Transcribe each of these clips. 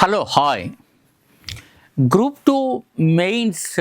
Hello hi. Group two mains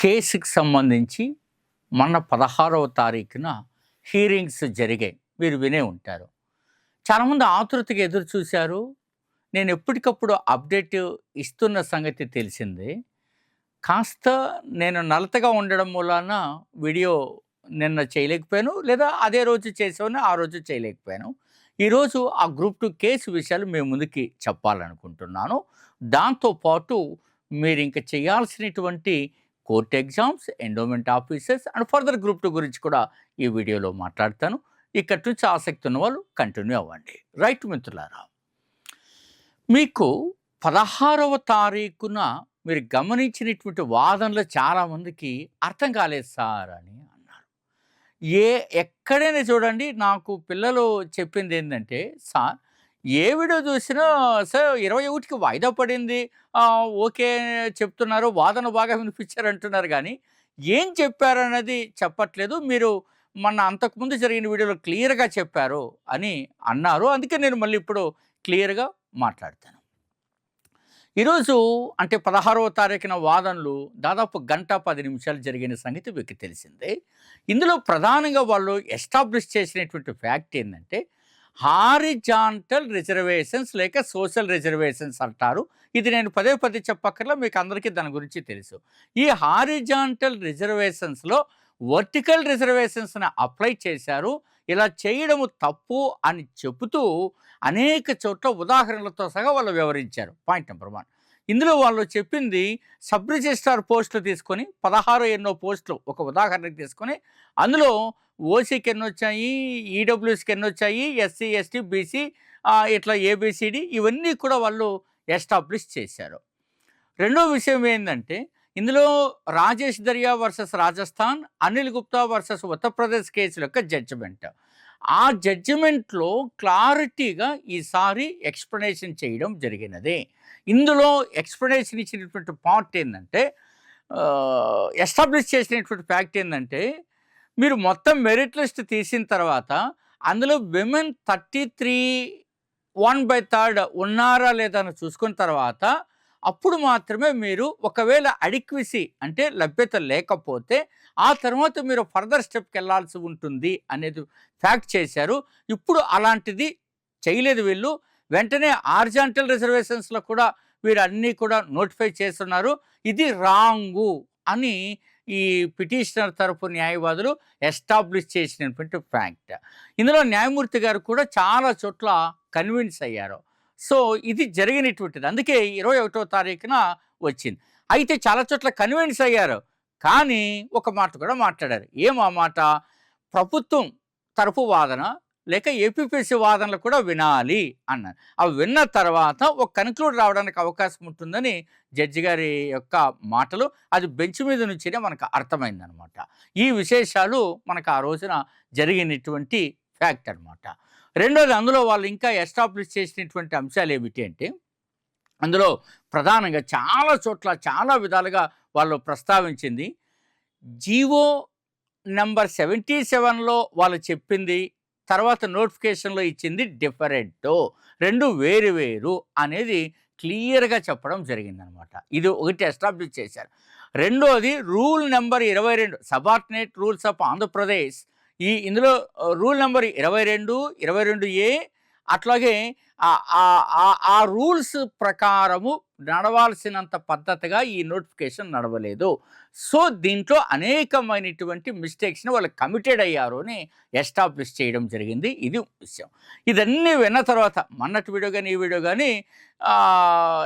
కేసుకి సంబంధించి మొన్న పదహారవ తారీఖున హీరింగ్స్ జరిగాయి. మీరు వినే ఉంటారు. చాలామంది ఆతృతగా ఎదురు చూశారు. నేను ఎప్పటికప్పుడు అప్డేట్ ఇస్తున్న సంగతి తెలిసిందే. కాస్త నేను నలతగా ఉండడం మూలాన వీడియో నిన్న చేయలేకపోయాను లేదా అదే రోజు చేసామని ఆ రోజు చేయలేకపోయాను. ఈరోజు ఆ గ్రూప్ టూ కేసు విషయాలు మేము ముందుకి చెప్పాలనుకుంటున్నాను. దాంతోపాటు మీరు ఇంకా చేయాల్సినటువంటి court exams endowment officers and further group two గురించి కూడా ఈ వీడియోలో మాట్లాడతాను. ఇక్కడి నుంచి ఆసక్తి ఉన్న వాళ్ళు కంటిన్యూ అవ్వండి. రైట్ మిత్రులారా మీకు పదహారవ తారీఖున మీరు గమనించినటువంటి వాదనలు చాలామందికి అర్థం కాలేదు సార్ అని ఏ ఎక్కడైనా చూడండి నాకు పిల్లలు చెప్పింది ఏంటంటే సార్ ఏ వీడియో చూసినా సార్ ఇరవై ఒకటికి వాయిదా పడింది. ఓకే చెప్తున్నారు వాదన బాగా వినిపించారు అంటున్నారు కానీ ఏం చెప్పారన్నది చెప్పట్లేదు. మీరు మొన్న అంతకుముందు జరిగిన వీడియోలో క్లియర్గా చెప్పారు అని అన్నారు. అందుకే నేను మళ్ళీ ఇప్పుడు క్లియర్గా మాట్లాడతాను. ఈరోజు అంటే పదహారవ తారీఖున వాదనలు దాదాపు గంట పది నిమిషాలు జరిగిన సంగతి మీకు తెలిసిందే. ఇందులో ప్రధానంగా వాళ్ళు ఎస్టాబ్లిష్ చేసినటువంటి ఫ్యాక్ట్ ఏంటంటే హారిజాంటల్ రిజర్వేషన్స్ లేక సోషల్ రిజర్వేషన్స్ అంటారు. ఇది నేను పదే పదే చెప్పక్కర్లా మీకు అందరికీ దాని గురించి తెలుసు. ఈ హారిజాంటల్ రిజర్వేషన్స్లో వర్టికల్ రిజర్వేషన్స్ని అప్లై చేశారు. ఇలా చేయడము తప్పు అని చెబుతూ అనేక చోట్ల ఉదాహరణలతో సహా వాళ్ళు వివరించారు. Point number one. ఇందులో వాళ్ళు చెప్పింది సబ్ రిజిస్ట్రార్ పోస్టులు తీసుకొని పదహారు ఎన్నో పోస్టులు ఒక ఉదాహరణకు తీసుకొని అందులో ఓసీకి ఎన్ని వచ్చాయి ఈడబ్ల్యూసీకి ఎన్ని వచ్చాయి ఎస్సీ ఎస్టీ బీసీ ఇట్లా ఏబిసిడి ఇవన్నీ కూడా వాళ్ళు ఎస్టాబ్లిష్ చేశారు. రెండో విషయం ఏంటంటే ఇందులో రాజేష్ దర్యా వర్సెస్ రాజస్థాన్ అనిల్ గుప్తా వర్సెస్ ఉత్తరప్రదేశ్ కేసుల యొక్క జడ్జిమెంట్. ఆ జడ్జిమెంట్లో క్లారిటీగా ఈసారి ఎక్స్ప్లెనేషన్ చేయడం జరిగినది. ఇందులో ఎక్స్ప్లెనేషన్ ఇచ్చినటువంటి పార్ట్ ఏంటంటే ఎస్టాబ్లిష్ చేసినటువంటి ఫ్యాక్ట్ ఏంటంటే మీరు మొత్తం మెరిట్ లిస్ట్ తీసిన తర్వాత అందులో women thirty three one by third ఉన్నారా లేదా అని చూసుకున్న తర్వాత అప్పుడు మాత్రమే మీరు ఒకవేళ అడిక్విసీ అంటే లభ్యత లేకపోతే ఆ తర్వాత మీరు ఫర్దర్ స్టెప్కి వెళ్ళాల్సి ఉంటుంది అనేది ఫ్యాక్ట్ చేశారు. ఇప్పుడు అలాంటిది చేయలేదు వీళ్ళు. వెంటనే ఆర్జాంటల్ రిజర్వేషన్స్లో కూడా వీరు అన్నీ కూడా నోటిఫై చేస్తున్నారు. ఇది రాంగు అని ఈ పిటిషనర్ తరపు న్యాయవాదులు ఎస్టాబ్లిష్ చేసినటువంటి ఫ్యాక్ట్. ఇందులో న్యాయమూర్తి గారు కూడా చాలా చోట్ల కన్విన్స్ అయ్యారు. సో ఇది జరిగినటువంటిది. అందుకే ఇరవై ఒకటో తారీఖున వచ్చింది. అయితే చాలా చోట్ల కన్విన్స్ అయ్యారు. కానీ ఒక మాట కూడా మాట్లాడారు. ఏం ఆ మాట? ప్రభుత్వం తరపు వాదన లేక ఏపీపీసీ వాదనలు కూడా వినాలి అన్నారు. అవి విన్న తర్వాత ఒక కన్క్లూడ్ రావడానికి అవకాశం ఉంటుందని జడ్జి గారి యొక్క మాటలు అది బెంచ్ మీద నుంచినే మనకు అర్థమైందనమాట. ఈ విశేషాలు మనకు ఆ రోజున జరిగినటువంటి ఫ్యాక్ట్ అనమాట రెండోది అందులో వాళ్ళు ఇంకా ఎస్టాబ్లిష్ చేసినటువంటి అంశాలు ఏమిటి అంటే అందులో ప్రధానంగా చాలా చోట్ల చాలా విధాలుగా వాళ్ళు ప్రస్తావించింది జీవో నెంబర్ సెవెంటీ సెవెన్లో వాళ్ళు చెప్పింది తర్వాత నోటిఫికేషన్లో ఇచ్చింది డిఫరెంట్ రెండు వేరు వేరు అనేది క్లియర్గా చెప్పడం జరిగిందనమాట. ఇది ఒకటి ఎస్టాబ్లిష్ చేశారు. రెండోది రూల్ నెంబర్ ఇరవై రెండు సబార్డినేట్ రూల్స్ ఆఫ్ ఆంధ్రప్రదేశ్ ఈ ఇందులో రూల్ నెంబర్ ఇరవై రెండు ఇరవై రెండు ఏ అట్లాగే ఆ- ఆ- ఆ- రూల్స్ ప్రకారము నడవాల్సినంత పద్ధతిగా ఈ నోటిఫికేషన్ నడవలేదు. సో దీంట్లో అనేకమైనటువంటి మిస్టేక్స్ని వాళ్ళు కమిటెడ్ అయ్యారు అని ఎస్టాబ్లిష్ చేయడం జరిగింది. ఇది విషయం. ఇదన్నీ విన్న తర్వాత మొన్నటి వీడియో కానీ ఈ వీడియో కానీ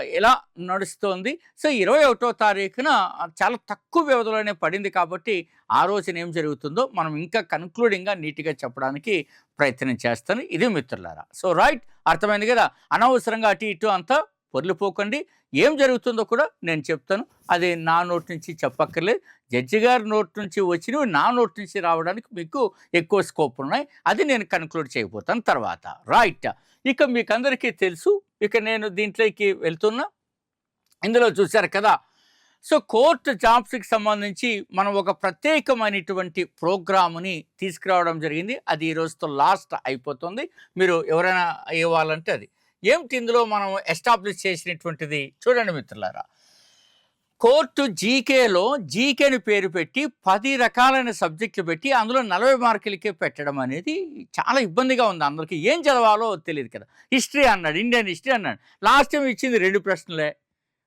ఎలా నడుస్తోంది. సో ఇరవై ఒకటో తారీఖున చాలా తక్కువ వ్యవధిలోనే పడింది కాబట్టి ఆ రోజున ఏం జరుగుతుందో మనం ఇంకా కన్క్లూడింగ్గా నీట్గా చెప్పడానికి ప్రయత్నం చేస్తాను. ఇది మిత్రులారా. సో రైట్ అర్థమైంది కదా? అనవసరంగా అటు ఇటు అంతా పొర్లిపోకండి. ఏం జరుగుతుందో కూడా నేను చెప్తాను. అది నా నోటి నుంచి చెప్పక్కర్లేదు. జడ్జి గారి నోటి నుంచి వచ్చినవి నా నోటి నుంచి రావడానికి మీకు ఎక్కువ స్కోప్ ఉన్నాయి. అది నేను కన్క్లూడ్ చేయబోతాను తర్వాత. రైట్ ఇక మీకు అందరికీ తెలుసు. ఇక నేను దీంట్లోకి వెళ్తున్నా. ఇందులో చూశారు కదా. సో కోర్టు జాబ్స్కి సంబంధించి మనం ఒక ప్రత్యేకమైనటువంటి ప్రోగ్రాముని తీసుకురావడం జరిగింది. అది ఈ రోజుతో లాస్ట్ అయిపోతుంది. మీరు ఎవరైనా ఇవ్వాలంటే అది. ఏమిటి ఇందులో మనం ఎస్టాబ్లిష్ చేసినటువంటిది? చూడండి మిత్రులారా. కోర్టు జీకేలో జీకేని పేరు పెట్టి పది రకాలైన సబ్జెక్టులు పెట్టి అందులో నలభై మార్కులకే పెట్టడం అనేది చాలా ఇబ్బందిగా ఉంది అందరికీ. ఏం చదవాలో తెలియదు కదా. హిస్టరీ అన్నాడు ఇండియన్ హిస్టరీ అన్నాడు. లాస్ట్ టైం ఇచ్చింది రెండు ప్రశ్నలే.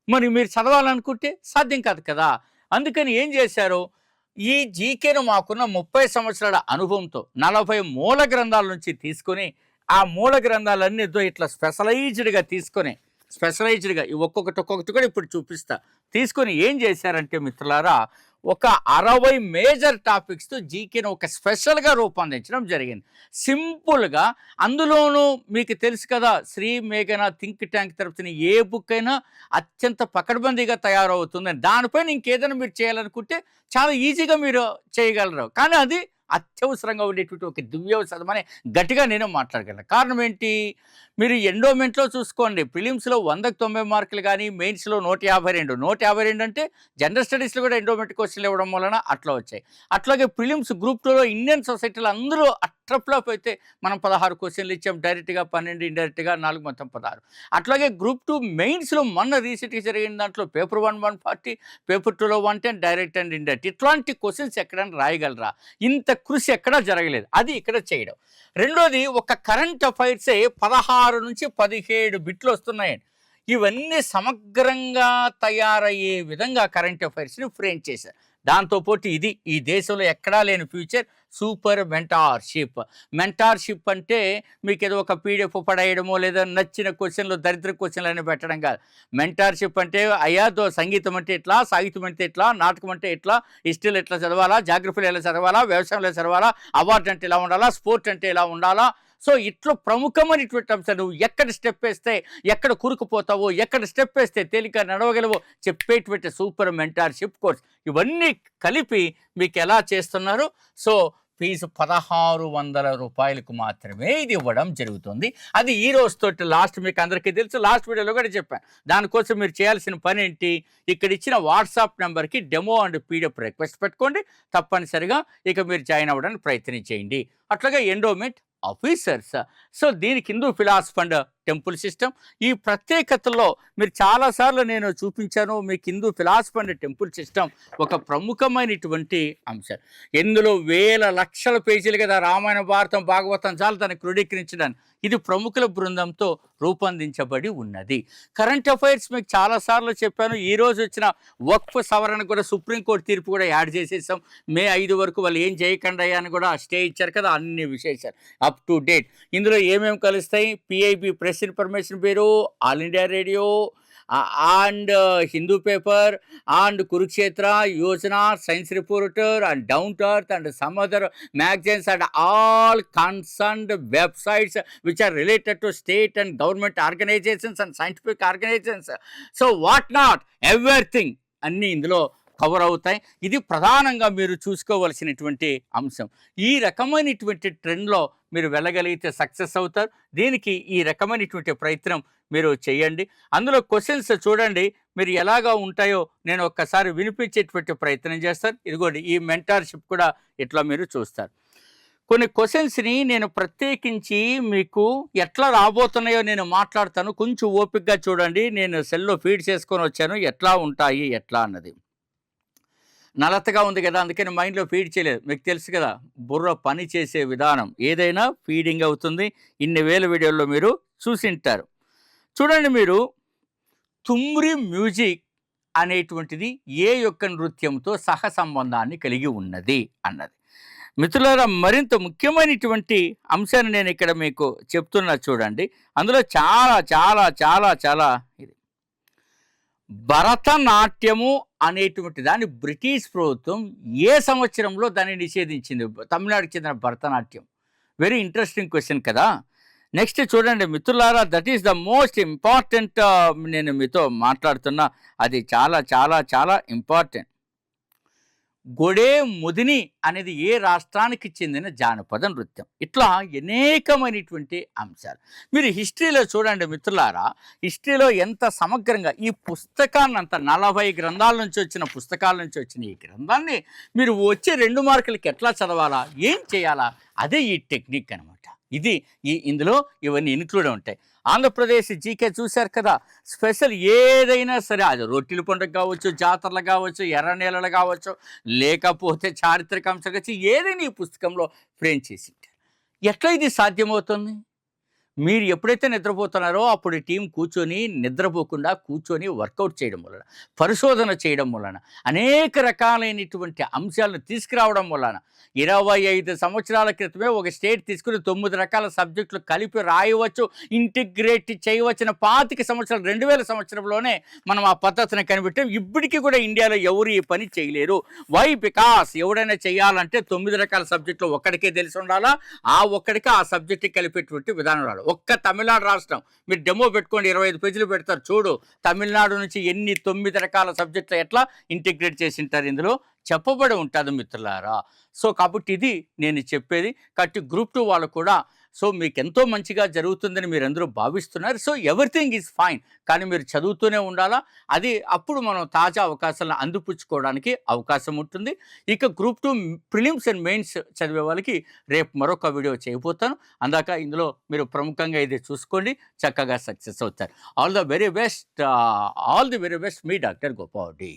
మరి మీరు చదవాలనుకుంటే సాధ్యం కాదు కదా. అందుకని ఏం చేశారు? ఈ జీకేను మాకున్న ముప్పై సంవత్సరాల అనుభవంతో నలభై మూల గ్రంథాల నుంచి తీసుకొని ఆ మూల గ్రంథాలన్నీ ఇట్లా స్పెషలైజ్డ్గా తీసుకొని స్పెషలైజ్డ్గా ఒక్కొక్కటి ఒక్కొక్కటి కూడా ఇప్పుడు చూపిస్తా. తీసుకొని ఏం చేశారంటే మిత్రులారా ఒక అరవై మేజర్ టాపిక్స్తో జీకేను ఒక స్పెషల్గా రూపొందించడం జరిగింది. సింపుల్గా అందులోనూ మీకు తెలుసు కదా శ్రీ మేఘన థింక్ ట్యాంక్ తరపున ఏ బుక్ అయినా అత్యంత పకడ్బందీగా తయారవుతుంది. దానిపైన ఇంకేదైనా మీరు చేయాలనుకుంటే చాలా ఈజీగా మీరు చేయగలరు. కానీ అది అత్యవసరంగా ఉండేటువంటి ఒక దివ్యవసరం అని గట్టిగా నేను మాట్లాడగలను. కారణం ఏంటి? మీరు ఎండోమెంట్లో చూసుకోండి. ఫిలిమ్స్లో వందకు తొంభై మార్కులు కానీ మెయిన్స్లో నూట యాభై రెండు. నూట యాభై రెండు అంటే జనరల్ స్టడీస్లో కూడా ఎండోమెంట్ క్వశ్చన్లు ఇవ్వడం వలన అట్లా వచ్చాయి. అట్లాగే ఫిలిమ్స్ గ్రూప్ టూలో ఇండియన్ సొసైటీలో అందరూ ట్రప్లోప్ అయితే మనం పదహారు క్వశ్చన్లు ఇచ్చాం. డైరెక్ట్గా పన్నెండు ఇండైరెక్ట్గా నాలుగు మొత్తం పదహారు. అట్లాగే గ్రూప్ టూ మెయిన్స్లో మొన్న రీసెంట్గా జరిగిన దాంట్లో paper one one forty paper టూలో one ten direct and indirect ఇట్లాంటి క్వశ్చన్స్ ఎక్కడైనా రాయగలరా? ఇంత కృషి ఎక్కడా జరగలేదు. అది ఇక్కడ చేయడం. రెండోది ఒక కరెంట్ అఫైర్సే పదహారు నుంచి పదిహేడు బిట్లు వస్తున్నాయండి. ఇవన్నీ సమగ్రంగా తయారయ్యే విధంగా కరెంట్ అఫైర్స్ని ఫ్రేమ్ చేశారు. దాంతోపాటు ఇది. ఈ దేశంలో ఎక్కడా లేని ఫ్యూచర్ సూపర్ మెంటార్షిప్. మెంటార్షిప్ అంటే మీకు ఏదో ఒక పీడిఎఫ్ పడేయడమో లేదా నచ్చిన క్వశ్చన్లు దరిద్ర క్వశ్చన్లు అని పెట్టడం కాదు. మెంటార్షిప్ అంటే అయ్యా దో సంగీతం అంటే ఎట్లా సాహిత్యం అంటే ఎట్లా నాటకం అంటే ఎట్లా హిస్టరీలు ఎట్లా చదవాలా జాగ్రఫీలు ఎలా చదవాలా వ్యవసాయంలో చదవాలా అవార్డు అంటే ఎలా ఉండాలా స్పోర్ట్ అంటే ఎలా ఉండాలా. సో ఇట్లా ప్రముఖమైనటువంటి అంశాలు నువ్వు ఎక్కడ స్టెప్ వేస్తే ఎక్కడ కూరుకుపోతావో ఎక్కడ స్టెప్ వేస్తే తేలిక నడవగలవో చెప్పేటువంటి సూపర్ మెంటార్షిప్ కోర్స్. ఇవన్నీ కలిపి మీకు ఎలా చేస్తున్నారు? సో ఫీజు పదహారు వందల రూపాయలకు మాత్రమే ఇది ఇవ్వడం జరుగుతుంది. అది ఈ రోజుతోటి లాస్ట్ మీకు అందరికీ తెలుసు. లాస్ట్ వీడియోలో కూడా చెప్పాను. దానికోసం మీరు చేయాల్సిన పని ఏంటి? ఇక్కడ ఇచ్చిన వాట్సాప్ నెంబర్కి డెమో అండ్ పీడిఎఫ్ రిక్వెస్ట్ పెట్టుకోండి. తప్పనిసరిగా ఇక మీరు జాయిన్ అవ్వడానికి ప్రయత్నం చేయండి. అట్లాగే ఎండోమెంట్ ఆఫీసర్స్. సో దీనికి Hindu philosophy and temple system. ఈ ప్రత్యేకతలో మీరు చాలాసార్లు నేను చూపించాను మీకు Hindu philosophy and temple system ఒక ప్రముఖమైనటువంటి అంశం. ఇందులో వేల లక్షల పేజీలు కదా రామాయణ భారతం భాగవతం చాలు దాన్ని క్రోడీకరించడానికి ఇది ప్రముఖుల బృందంతో రూపొందించబడి ఉన్నది. కరెంట్ అఫైర్స్ మీకు చాలాసార్లు చెప్పాను ఈరోజు వచ్చిన వక్ఫ్ సవరణ కూడా సుప్రీంకోర్టు తీర్పు కూడా యాడ్ చేసేసాం. మే ఐదు వరకు వాళ్ళు ఏం చేయకుండా అని కూడా స్టే ఇచ్చారు కదా అన్ని విశేషాలు. Up to date. ఇందులో ఏమేమి కలుస్తాయి? PIB press information bureau all India radio and Hindu paper and Kurukshetra Yojana science reporter and down to earth and some other magazines and all concerned websites which are related to state and government organisations and scientific organisations so what not everything అన్నీ ఇందులో cover అవుతాయి. ఇది ప్రధానంగా మీరు చూసుకోవలసినటువంటి అంశం. ఈ రకమైనటువంటి ట్రెండ్లో మీరు వెళ్ళగలిగితే సక్సెస్ అవుతారు. దీనికి ఈ రకమైనటువంటి ప్రయత్నం మీరు చేయండి. అందులో క్వశ్చన్స్ చూడండి. మీరు ఎలాగా ఉంటాయో నేను ఒక్కసారి వినిపించేటువంటి ప్రయత్నం చేస్తాను. ఇదిగోండి ఈ మెంటార్షిప్ కూడా ఇట్లా మీరు చూస్తారు. కొన్ని క్వశ్చన్స్ని నేను ప్రత్యేకించి మీకు ఎట్లా రాబోతున్నాయో నేను మాట్లాడతాను. కొంచెం ఓపికగా చూడండి. నేను సెల్లో ఫీడ్ చేసుకొని వచ్చాను. ఎట్లా ఉంటాయి ఎట్లా అన్నది. నలతగా ఉంది కదా అందుకని మైండ్లో ఫీడ్ చేయలేదు. మీకు తెలుసు కదా బుర్ర పని చేసే విధానం. ఏదైనా ఫీడింగ్ అవుతుంది. ఇన్ని వేల వీడియోల్లో మీరు చూసింటారు. చూడండి మీరు తుమ్రి మ్యూజిక్ అనేటువంటిది ఏ యొక్క నృత్యంతో సహ సంబంధాన్ని కలిగి ఉన్నది అన్నది. మిత్రులారా మరింత ముఖ్యమైనటువంటి అంశాన్ని నేను ఇక్కడ మీకు చెప్తున్నా చూడండి. అందులో చాలా చాలా చాలా చాలా ఇది. భరతనాట్యము అనేటువంటి దాన్ని బ్రిటిష్ ప్రభుత్వం ఏ సంవత్సరంలో దాన్ని నిషేధించింది? తమిళనాడుకి చెందిన భరతనాట్యం. వెరీ ఇంట్రెస్టింగ్ క్వశ్చన్ కదా. నెక్స్ట్ చూడండి మిత్రులారా that is the most important నేను మీతో మాట్లాడుతున్నా. అది చాలా చాలా చాలా ఇంపార్టెంట్ గొడే ముదిని అనేది ఏ రాష్ట్రానికి చెందిన జానపద నృత్యం. ఇట్లా అనేకమైనటువంటి అంశాలు. మీరు హిస్టరీలో చూడండి మిత్రులారా హిస్టరీలో ఎంత సమగ్రంగా ఈ పుస్తకాన్ని అంత నలభై గ్రంథాల నుంచి వచ్చిన పుస్తకాల నుంచి వచ్చిన ఈ గ్రంథాన్ని మీరు వచ్చే రెండు మార్కులకి ఎట్లా చదవాలా ఏం చేయాలా అదే ఈ టెక్నిక్ అనమాట ఇది ఈ ఇందులో ఇవన్నీ ఇన్క్లూడ్ ఉంటాయి. ఆంధ్రప్రదేశ్ జీకే చూశారు కదా స్పెషల్ ఏదైనా సరే అది రొట్టెల పండుగ కావచ్చు జాతరలు కావచ్చు ఎర్ర నేలలు కావచ్చు లేకపోతే చారిత్రక అంశం కావచ్చు ఏదైనా ఈ పుస్తకంలో ఫ్రేమ్ చేసి ఎట్లా ఇది సాధ్యమవుతుంది? మీరు ఎప్పుడైతే నిద్రపోతున్నారో అప్పుడు టీం కూర్చొని నిద్రపోకుండా కూర్చొని వర్కౌట్ చేయడం వలన పరిశోధన చేయడం వలన అనేక రకాలైనటువంటి అంశాలను తీసుకురావడం వలన ఇరవై ఐదు సంవత్సరాల క్రితమే ఒక స్టేట్ తీసుకుని తొమ్మిది రకాల సబ్జెక్టులు కలిపి రాయవచ్చు ఇంటిగ్రేట్ చేయవచ్చిన పాతిక సంవత్సరాలు రెండు వేల సంవత్సరంలోనే మనం ఆ పద్ధతిని కనిపెట్టాం. ఇప్పటికీ కూడా ఇండియాలో ఎవరు ఈ పని చేయలేరు. వై బికాస్ ఎవడైనా చేయాలంటే తొమ్మిది రకాల సబ్జెక్టులు ఒక్కడికే తెలిసి ఉండాలా? ఆ ఒక్కడికి ఆ సబ్జెక్ట్ కలిపేటువంటి విధానం రాదు ఒక్క తమిళనాడు రాష్ట్రం. మీరు డెమో పెట్టుకోండి ఇరవై ఐదు పేజీలు పెడతారు చూడు. తమిళనాడు నుంచి ఎన్ని తొమ్మిది రకాల సబ్జెక్టులు ఎట్లా ఇంటిగ్రేట్ చేసి ఉంటారు ఇందులో? చెప్పబడి ఉంటుంది మిత్రులారా. సో కాబట్టి ఇది నేను చెప్పేది. కాబట్టి గ్రూప్ టూ వాళ్ళు కూడా సో మీకు ఎంతో మంచిగా జరుగుతుందని మీరు అందరూ భావిస్తున్నారు. సో ఎవ్రీథింగ్ ఈజ్ ఫైన్ కానీ మీరు చదువుతూనే ఉండాలా? అది అప్పుడు మనం తాజా అవకాశాలను అందిపుచ్చుకోవడానికి అవకాశం ఉంటుంది. ఇక group two prelims and mains చదివే వాళ్ళకి రేపు మరొక వీడియో చేయబోతాను. అందాక ఇందులో మీరు ప్రముఖంగా ఇది చూసుకోండి. చక్కగా సక్సెస్ అవుతారు. All the very best all the very best me doctor గోపావడి